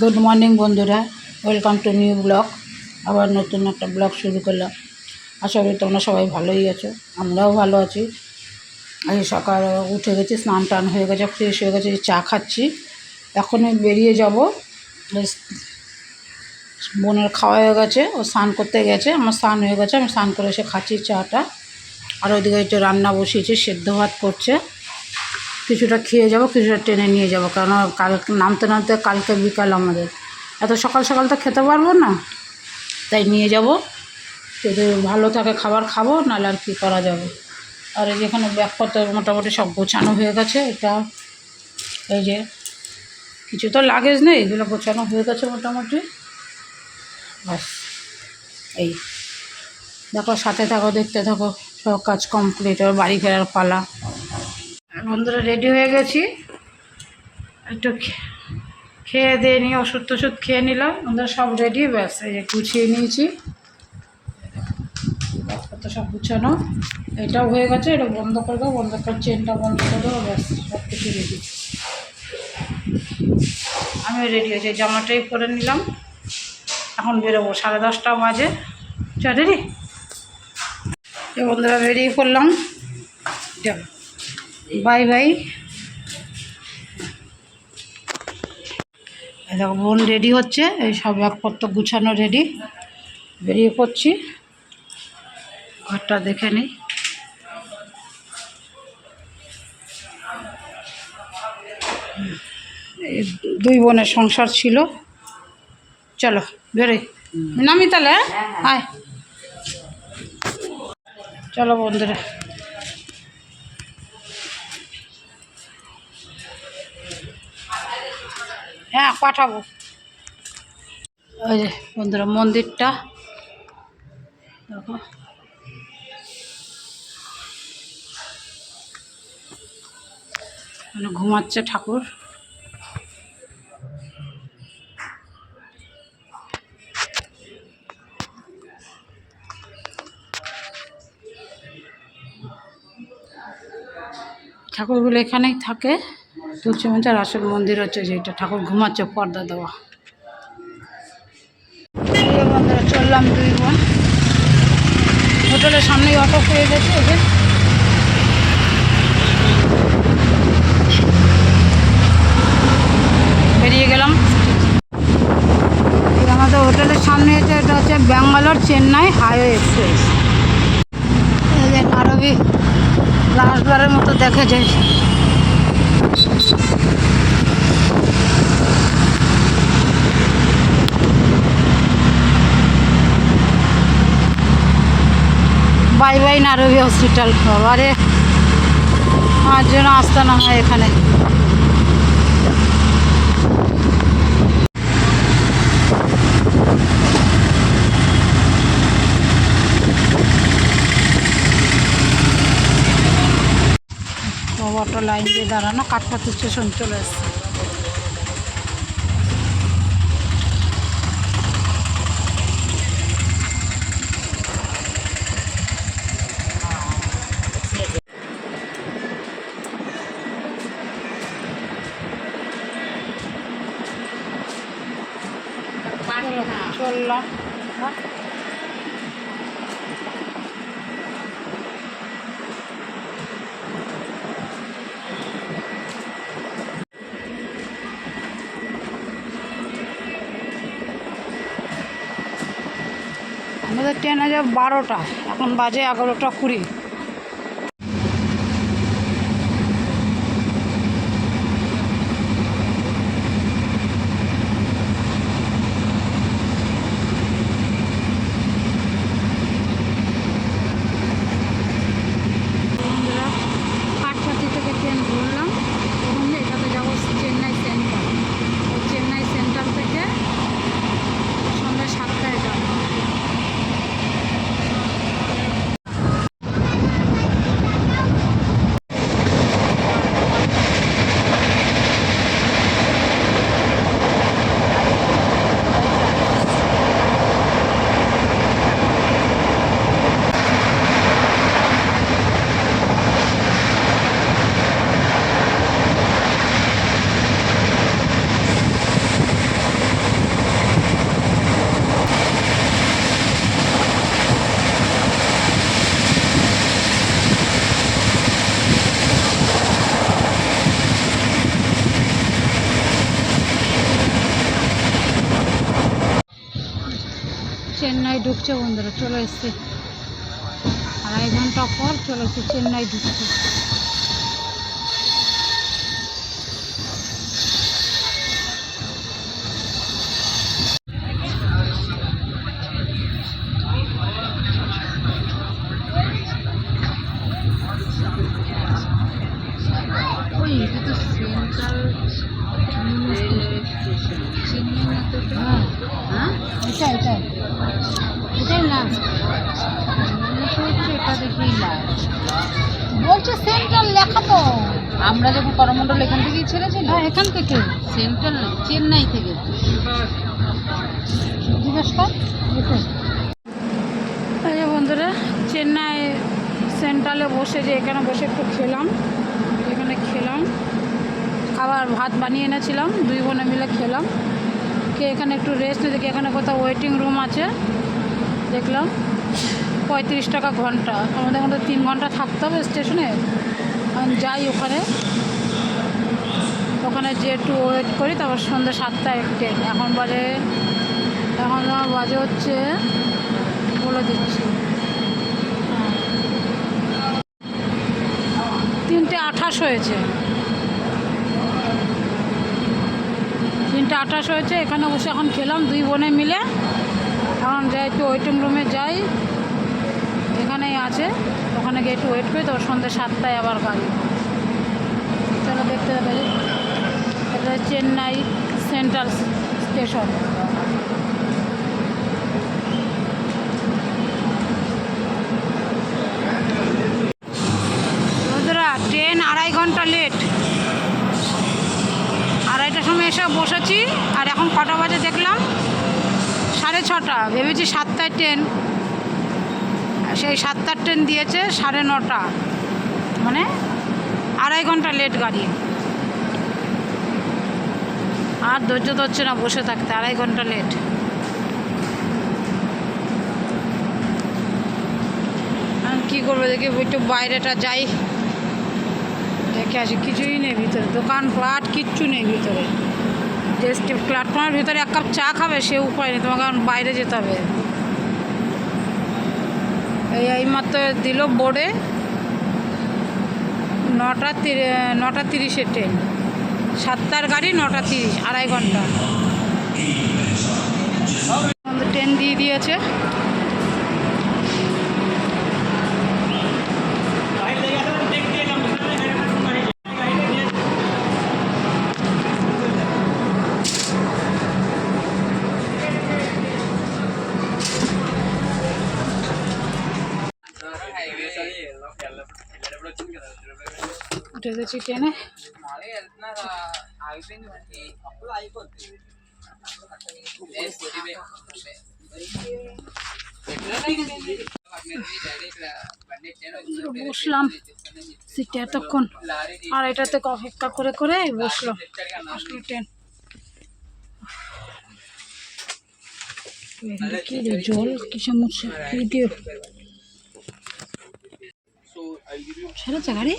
Good morning বন্ধুরা। Welcome to new blog আবার নতুন একটা ব্লগ শুরু করলাম। আশা করি তোমরা সবাই ভালোই আছো। আমরাও ভালো আছি। আজ সকাল উঠে গেছি, স্নান টান হয়ে গেছে ফ্রেশ হয়ে গেছে, চা খাচ্ছি। এখনই বেরিয়ে যাব। বোনের খাওয়া হয়ে গেছে, ও স্নান করতে গেছে, আমার স্নান হয়ে গেছে, আমি স্নান করে এসে খাচ্ছি চাটা। আর ওইদিকে একটু রান্না বসিয়েছি, সেদ্ধ ভাত করছে। কিছুটা খেয়ে যাব, কিছুটা টেনে নিয়ে যাব। কারণ কাল নামতে নামতে কালকে বিকাল আমাদের। এত সকাল সকাল তো খেতে পারব না। তাই নিয়ে যাব। যদি ভালো থাকে খাবার খাব, নাহলে আর কী করা যাবে। আর এই যেখানে ব্যাগপত্র মোটামুটি সব গোছানো হয়ে গেছে। এটা এই যে কিছু তো লাগেজ নেই, এগুলো গোছানো হয়ে গেছে মোটামুটি। ব্যাস, এই। দেখো, সাথে থাকো, দেখতে থাকো, সব কাজ কমপ্লিট এবার বাড়ি ফেরার পালা। আর বন্ধুরা রেডি হয়ে গেছি। একটু খেয়ে দিয়ে নিয়ে ওষুধ টষুধ খেয়ে নিলাম। বন্ধুরা সব রেডি ব্যাস, এই গুছিয়ে নিয়েছি। ব্যাগপত্র সব গুছানো। এটাও হয়ে গেছে, এটা বন্ধ করে দেবো বন্ধ করে চেনটা বন্ধ করে দেবো ব্যাস সব কিছু রেডি আমি রেডি হয়েছি জামাটাই পরে নিলাম। এখন বেরোবো, সাড়ে দশটা বাজে। চ রেডি এ বন্ধুরা বেরিয়ে পড়লাম চলো বাই বাই। দেখো, বোন রেডি হচ্ছে, এই সব একপত্র গুছানো রেডি বেরিয়ে পড়ছি। ঘরটা দেখে নিই। দুই বোনের সংসার ছিল। চলো, বেরোই। নামি তাহলে হ্যাঁ? আয়। চলো বন্ধুরা। পাঠাবো। ওই যে বন্ধুরা মন্দিরটা। দেখো। মানে ঘুমাচ্ছে ঠাকুর। ঠাকুরগুলো এখানেই থাকে। তুলসী মঞ্চার আসল মন্দির হচ্ছে যেটা ঠাকুর ঘুমাচ্ছে, পর্দা দেওয়া। চললাম দুই বোন। হোটেলের সামনেই অটো পেয়ে গেছে যে বেরিয়ে গেলাম। আমাদের হোটেলের সামনে হচ্ছে, এটা হচ্ছে ব্যাঙ্গালোর চেন্নাই হাইওয়ে এক্সপ্রেস। আরবি লাস্টবারের মতো দেখেছে বাই বাই নারবি হসপিটাল বাবারে আমার জন্য আসতে না হয় এখানে। অটো লাইন দিয়ে দাঁড়ানো, কাঠপাতি স্টেশন চলে এসছে। চললাম আমাদের ট্রেন আছে বারোটা এখন বাজে এগারোটা কুড়ি বন্ধুরা, কাঠপাতি থেকে ট্রেন ধরলাম তখন এটাতে যাব চেন্নাই সেন্ট্রাল ওই চেন্নাই সেন্ট্রাল থেকে সন্ধ্যা সাতটায় যাব চেন্নাই ঢুকছে বন্ধুরা চলে এসছে। আড়াই ঘণ্টা পর চলে এসছে চেন্নাই ঢুকছে। এটা হ্যাঁ। হ্যাঁ? এটা এটা এটাই লাস্ট এটা দেখেই লাস্ট বলছে সেন্ট্রাল লেখা তো আমরা যখন করমণ্ডল এখান থেকেই ছেড়েছিল? হ্যাঁ এখান থেকে। সেন্ট্রাল না চেন্নাই থেকে। জিজ্ঞেস কর বন্ধুরা চেন্নাই সেন্ট্রালে বসে যে এখানে বসে একটু খেলাম এখানে খেলাম। খাবার ভাত বানিয়ে এনেছিলাম দুই বোনে মিলে খেলাম। কে এখানে একটু রেস্ট দেখি এখানে কোথাও ওয়েটিং রুম আছে দেখলাম। পঁয়ত্রিশ টাকা ঘণ্টা। আমাদের এখানে তো তিন ঘণ্টা থাকতে হবে স্টেশনে যাই ওখানে। ওখানে যে একটু ওয়েট করি, তারপর সন্ধ্যে সাতটায় ট্রেন এখন বাজে, এখন আমার বাজে হচ্ছে, বলে দিচ্ছি। তিনটে আঠাশ হয়েছে। তিনটে আঠাশ হয়েছে, এখানে বসে এখন খেলাম, দুই বোনে মিলে। এখন যাই একটু ওয়েটিং রুমে যাই। এখানেই আছে, ওখানে গিয়ে একটু ওয়েট করি, তো সন্ধ্যে সাতটায় আবার গাড়ি। চলো দেখতে হবে এটা চেন্নাই সেন্ট্রাল স্টেশন। ট্রেন আড়াই ঘণ্টা লেট আড়াইটার সময় এসে বসেছি, আর এখন কটা বাজে দেখলাম? সাড়ে ছটা, ভেবেছি সাতটায় ট্রেন সেই সাতটার ট্রেন দিয়েছে সাড়ে নটা। মানে আড়াই ঘণ্টা লেট গাড়ি। আর ধৈর্য ধরছে না বসে থাকতে, আড়াই ঘণ্টা লেট কী করব দেখি, একটু বাইরেটা যাই। দেখে আসি, কিছুই নেই ভিতরে, দোকান পাট কিচ্ছু নেই ভিতরে। জাস্ট প্ল্যাটফর্মের ভিতরে এক কাপ চা খাবে, সে উপায় নেই, তোমাকে বাইরে যেতে হবে। এই মাত্র দিল বোর্ডে নটা তিরি নটা তিরিশে ট্রেন। সাতটার গাড়ি নটা তিরিশ আড়াই ঘণ্টা। ট্রেন দিয়ে দিয়েছে। গেছি ট্রেনে বসলাম। সিটে এতক্ষণ। আর এটাতে অপেক্ষা করে করে বসলাম কি জল? কিসে মুছে? ছেড়েছে গাড়ি।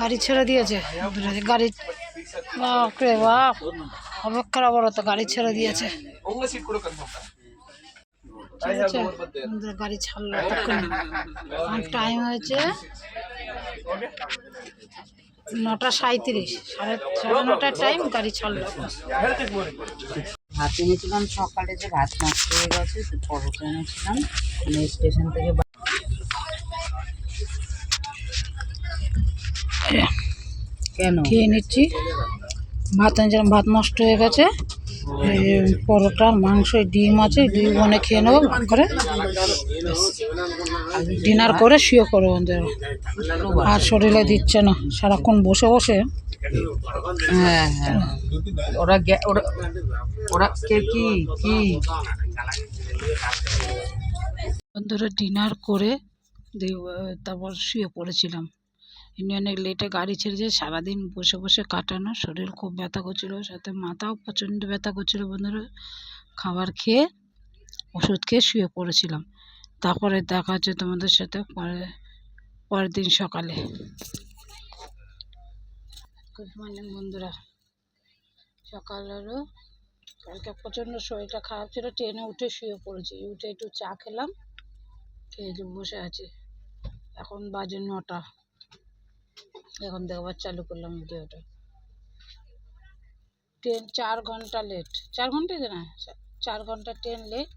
গাড়ি ছেড়ে দিয়েছে। গাড়ি বাপরে বাপ। অপেক্ষার আবার তো গাড়ি ছেড়ে দিয়েছে। গাড়ি ছাড়লো আমার টাইম হয়েছে। নটা সাঁত্রিশ সাড়ে সাড়ে নটার টাইম গাড়ি ছাড়লো। ভাত এনেছিলাম সকালে যে ভাত নষ্ট হয়ে গেছে তো পরোটা এনেছিলাম। মানে স্টেশন থেকে কেন? খেয়ে নিচ্ছি। ভাত এনেছিলাম ভাত নষ্ট হয়ে গেছে। পরোটা মাংস ডিম আছে ডিম বনে খেয়ে নেব করে। ডিনার করে শুয়ে আমাদের আর শরীরে দিচ্ছে না। সারাক্ষণ বসে বসে। হ্যাঁ হ্যাঁ। ওরা গে- ওরা ওরা কে কি? কি? বন্ধুরা ডিনার করে তারপর শুয়ে পড়েছিলাম। এমনি অনেক লেটে গাড়ি ছেড়েছে সারাদিন বসে বসে কাটানো, শরীর খুব ব্যথা করছিল, সাথে মাথাও প্রচণ্ড ব্যথা করছিল বন্ধুরা। খাবার খেয়ে, ওষুধ খেয়ে শুয়ে পড়েছিলাম। তারপরে দেখা হচ্ছে তোমাদের সাথে পরে, পরের দিন সকালে। গুড মর্নিং বন্ধুরা। সকাল হলো কালকে প্রচণ্ড শরীরটা খারাপ ছিল, ট্রেনে উঠে শুয়ে পড়েছি। উঠে একটু চা খেলাম, খেয়ে বসে আছি। এখন বাজে নটা। এখন আবার চালু করলাম ভিডিওটা। ট্রেন চার ঘণ্টা লেট চার ঘণ্টা না, চার ঘণ্টা ট্রেন লেট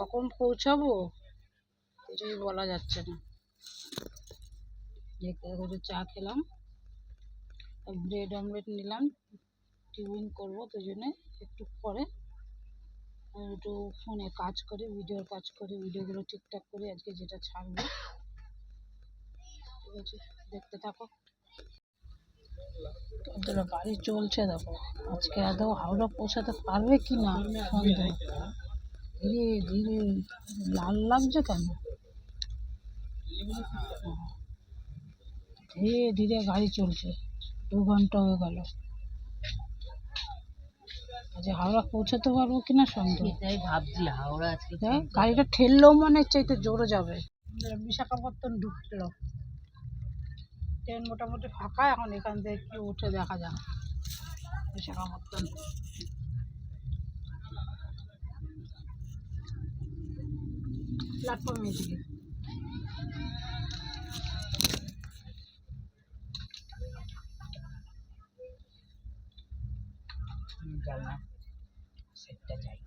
কখন পৌঁছাবো কিছুই বলা যাচ্ছে না। দেখতে চা খেলাম ব্রেড অমলেট নিলাম, টিফিন করব দুজনে একটু পরে। একটু ফোনে কাজ করি ভিডিওর কাজ করি ভিডিওগুলো ঠিকঠাক করি, আজকে যেটা ছাড়বো। দেখতে থাকো। ওদের গাড়ি চলছে দেখো। আজকে আদৌ হাওড়া পৌঁছাতে পারবে কি না? সন্দেহ। ধীরে ধীরে লাল লাগছে কেন? ধীরে ধীরে গাড়ি চলছে। দু ঘণ্টা হয়ে গেল। আজ হাওড়া পৌঁছাতে পারব কিনা সন্দেহ? ভাবছি হাওড়া আজকে গাড়িটা ঠেললেও মনে হচ্ছে একটু জোরে যাবে। বিশাখাপত্তন ঢুকছিল ট্রেন মোটামুটি ফাঁকা, এখন এখান থেকে কি উঠে দেখা যাক। বিশাখাপত্তন প্ল্যাটফর্ম এদিকে। জানলা সেটটা যাই